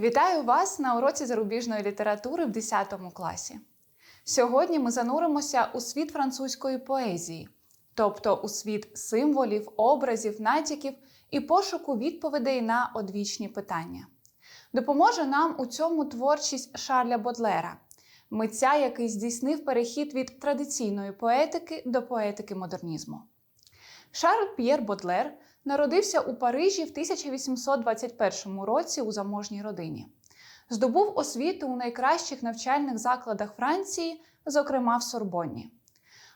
Вітаю вас на уроці зарубіжної літератури в 10 класі. Сьогодні ми зануримося у світ французької поезії, тобто у світ символів, образів, натяків і пошуку відповідей на одвічні питання. Допоможе нам у цьому творчість Шарля Бодлера, митця, який здійснив перехід від традиційної поетики до поетики модернізму. Шарль П'єр Бодлер народився у Парижі в 1821 році у заможній родині. Здобув освіту у найкращих навчальних закладах Франції, зокрема в Сорбонні.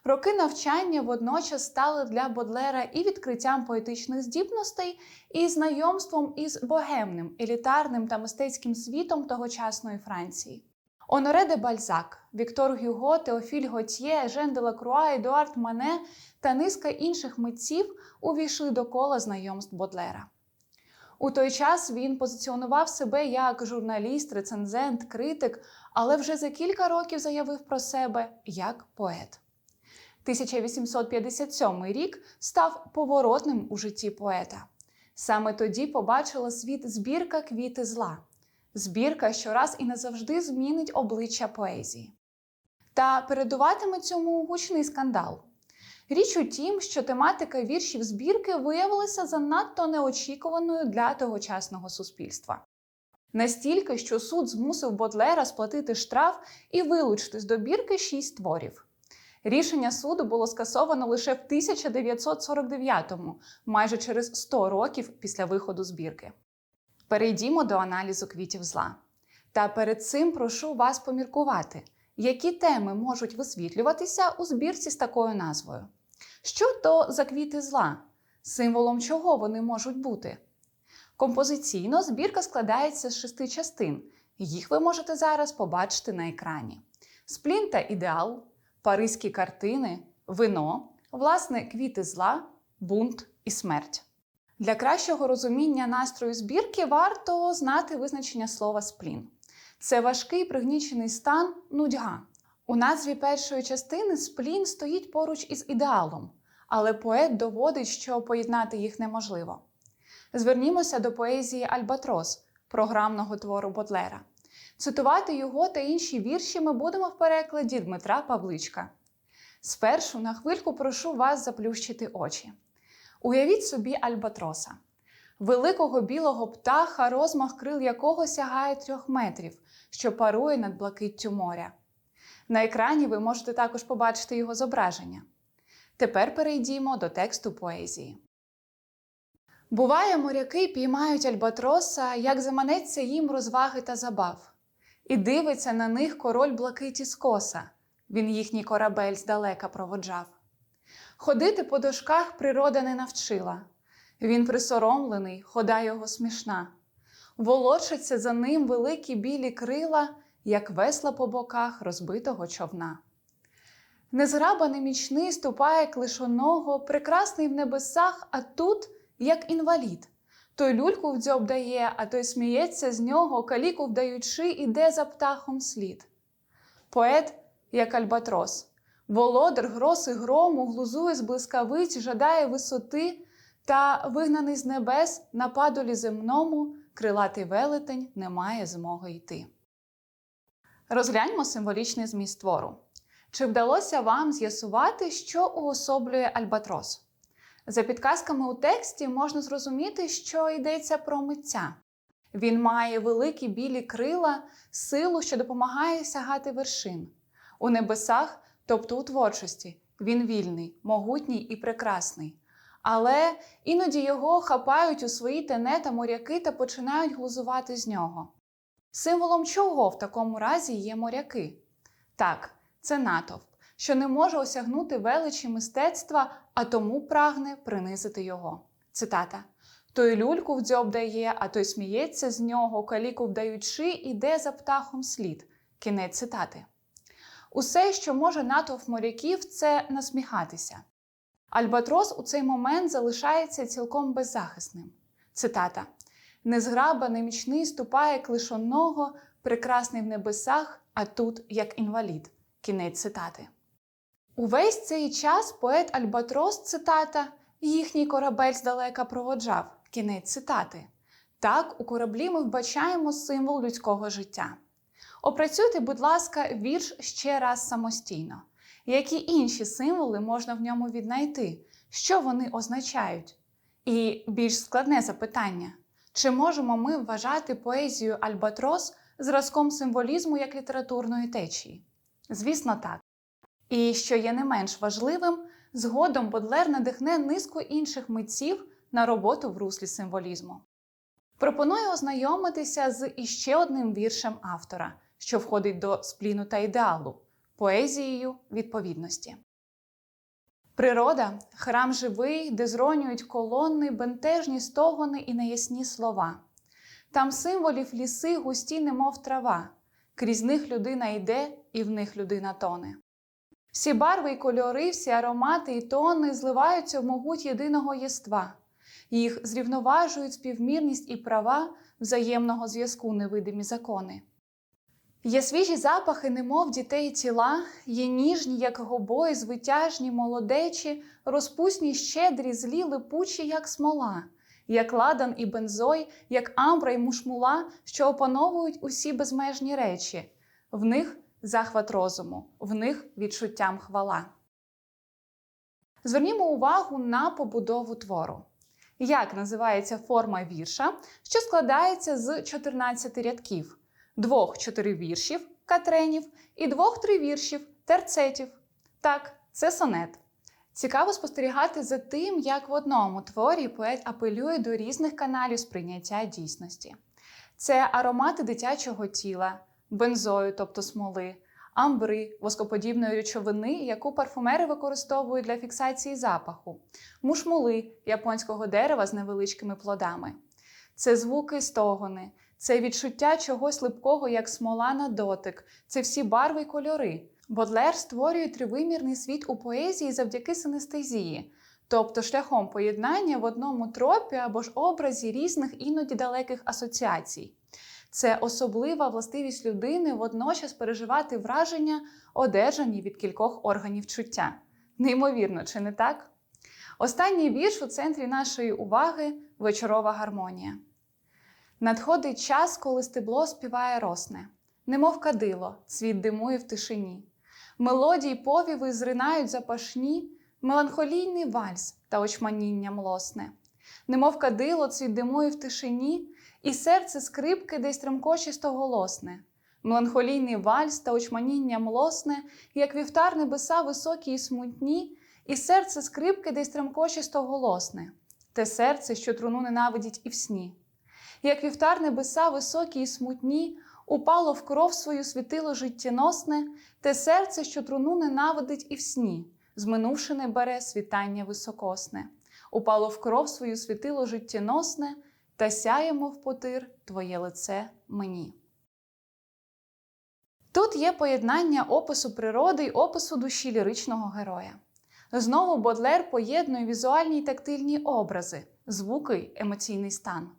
Роки навчання водночас стали для Бодлера і відкриттям поетичних здібностей, і знайомством із богемним, елітарним та мистецьким світом тогочасної Франції. Оноре де Бальзак, Віктор Гюго, Теофіль Готьє, Жен де Лакруа, Едуард Мане та низка інших митців увійшли до кола знайомств Бодлера. У той час він позиціонував себе як журналіст, рецензент, критик, але вже за кілька років заявив про себе як поет. 1857 рік став поворотним у житті поета. Саме тоді побачила світ збірка квіти зла, збірка, що раз і назавжди змінить обличчя поезії. Та передуватиме цьому гучний скандал. Річ у тім, що тематика віршів збірки виявилася занадто неочікуваною для тогочасного суспільства. Настільки, що суд змусив Бодлера сплатити штраф і вилучити з добірки шість творів. Рішення суду було скасовано лише в 1949-му, майже через 100 років після виходу збірки. Перейдімо до аналізу квітів зла. Та перед цим прошу вас поміркувати, які теми можуть висвітлюватися у збірці з такою назвою. Що то за квіти зла? Символом чого вони можуть бути? Композиційно збірка складається з шести частин. Їх ви можете зараз побачити на екрані: сплін та ідеал, паризькі картини, вино, власне, квіти зла, бунт і смерть. Для кращого розуміння настрою збірки варто знати визначення слова сплін. Це важкий пригнічений стан нудьга. У назві першої частини сплін стоїть поруч із ідеалом, але поет доводить, що поєднати їх неможливо. Звернімося до поезії Альбатрос, програмного твору Бодлера. Цитувати його та інші вірші ми будемо в перекладі Дмитра Павличка. Спершу на хвильку прошу вас заплющити очі. Уявіть собі Альбатроса, великого білого птаха, розмах крил якого сягає трьох метрів, що парує над блакиттю моря. На екрані ви можете також побачити його зображення. Тепер перейдімо до тексту поезії. Буває, моряки піймають альбатроса, як заманеться їм розваги та забав, і дивиться на них король блакиті скоса, він їхній корабель здалека проводжав. Ходити по дошках природа не навчила, він присоромлений, хода його смішна, волочаться за ним великі білі крила, як весла по боках розбитого човна. Незграба немічний ступає клишоного, прекрасний в небесах, а тут, як інвалід. Той люльку в дає, а той сміється з нього, каліку вдаючи, іде за птахом слід. Поет, як альбатрос, володар гроси грому, глузує з блискавиць, жадає висоти, та, вигнаний з небес, на падолі земному, крилатий велетень не має змоги йти. Розгляньмо символічний зміст твору. Чи вдалося вам з'ясувати, що уособлює альбатрос? За підказками у тексті можна зрозуміти, що йдеться про митця. Він має великі білі крила, силу, що допомагає сягати вершин. У небесах, тобто у творчості, він вільний, могутній і прекрасний. Але іноді його хапають у свої тенета моряки та починають глузувати з нього. Символом чого в такому разі є моряки? Так, це натовп, що не може осягнути величі мистецтва, а тому прагне принизити його. Цитата: Той люльку в дзьоб дає, а той сміється з нього, каліку вдаючи, іде за птахом слід. Кінець цитати. Усе, що може натовп моряків, це насміхатися. Альбатрос у цей момент залишається цілком беззахисним. Цитата: Незграба немічний ступає клишонного, прекрасний в небесах, а тут як інвалід. Кінець цитати. Увесь цей час поет Альбатрос, цитата, їхній корабель здалека проводжав. Кінець цитати. Так, у кораблі ми вбачаємо символ людського життя. Опрацюйте, будь ласка, вірш ще раз самостійно. Які інші символи можна в ньому віднайти? Що вони означають? І більш складне запитання: чи можемо ми вважати поезію Альбатрос зразком символізму як літературної течії? Звісно, так. І що є не менш важливим, згодом Бодлер надихне низку інших митців на роботу в руслі символізму. Пропоную ознайомитися з іще одним віршем автора, що входить до спліну та ідеалу поезією відповідності. Природа храм живий, де зронюють колони, бентежні стогони і неясні слова. Там символів ліси густі, немов трава, крізь них людина йде, і в них людина тоне. Всі барви й кольори, всі аромати і тони зливаються в могуть єдиного єства. Їх зрівноважують співмірність і права взаємного зв'язку невидимі закони. Є свіжі запахи, немов дітей тіла, є ніжні, як гобої, звитяжні, молодечі, розпусні, щедрі, злі, липучі, як смола, як ладан і бензой, як амбра й мушмула, що опановують усі безмежні речі, в них захват розуму, в них відчуттям хвала. Звернімо увагу на побудову твору. Як називається форма вірша, що складається з 14 рядків, двох чотиривіршів катренів і двох тривіршів терцетів. Так, це сонет. Цікаво спостерігати за тим, як в одному творі поет апелює до різних каналів сприйняття дійсності. Це аромати дитячого тіла, бензою, тобто смоли, амбри, воскоподібної речовини, яку парфумери використовують для фіксації запаху, мушмули японського дерева з невеличкими плодами. Це звуки стогони, це відчуття чогось липкого, як смола на дотик, це всі барви й кольори. Бодлер створює тривимірний світ у поезії завдяки синестезії, тобто шляхом поєднання в одному тропі або ж образі різних іноді далеких асоціацій. Це особлива властивість людини водночас переживати враження, одержані від кількох органів чуття. Неймовірно, чи не так? Останній вірш у центрі нашої уваги вечорова гармонія. Надходить час, коли стебло співає росне, немов кадило, цвіт димує в тишині. Мелодії повіви зринають запашні, меланхолійний вальс та очманіння млосне. Немов кадило, цвіт димує в тишині, і серце скрипки десь тремкоче стоголосне. Меланхолійний вальс та очманіння млосне, як вівтар небеса високі і смутні, і серце скрипки десь тремкоче стоголосне, те серце, що труну ненавидіть і в сні. Як вівтар небеса високі і смутні, упало в кров свою світило життєносне, те серце, що труну ненавидить і в сні, зминувши не бере світання високосне, упало в кров свою світило життєносне, та сяємо в потир твоє лице мені. Тут є поєднання опису природи й опису душі ліричного героя. Знову Бодлер поєднує візуальні й тактильні образи, звуки емоційний стан.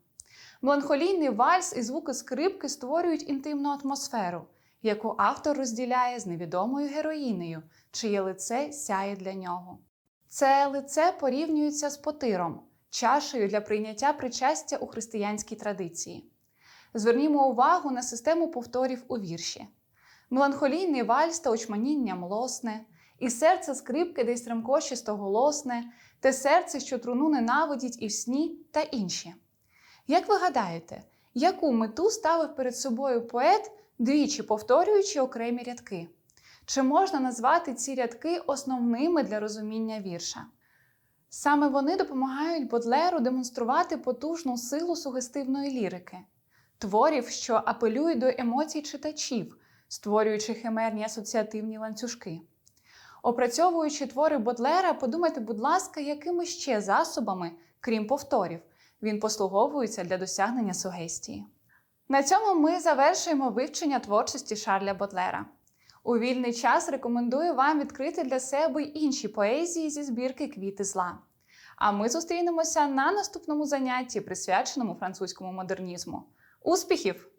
Меланхолійний вальс і звуки скрипки створюють інтимну атмосферу, яку автор розділяє з невідомою героїнею, чиє лице сяє для нього. Це лице порівнюється з потиром, чашею для прийняття причастя у християнській традиції. Звернімо увагу на систему повторів у вірші: меланхолійний вальс та очманіння млосне, і серце скрипки десь тремкочисто голосне, те серце, що труну ненавидіть і в сні, та інші. Як ви гадаєте, яку мету ставив перед собою поет, двічі повторюючи окремі рядки? Чи можна назвати ці рядки основними для розуміння вірша? Саме вони допомагають Бодлеру демонструвати потужну силу сугестивної лірики, творів, що апелюють до емоцій читачів, створюючи химерні асоціативні ланцюжки. Опрацьовуючи твори Бодлера, подумайте, будь ласка, якими ще засобами, крім повторів, він послуговується для досягнення сугестії. На цьому ми завершуємо вивчення творчості Шарля Бодлера. У вільний час рекомендую вам відкрити для себе й інші поезії зі збірки Квіти зла. А ми зустрінемося на наступному занятті, присвяченому французькому модернізму. Успіхів!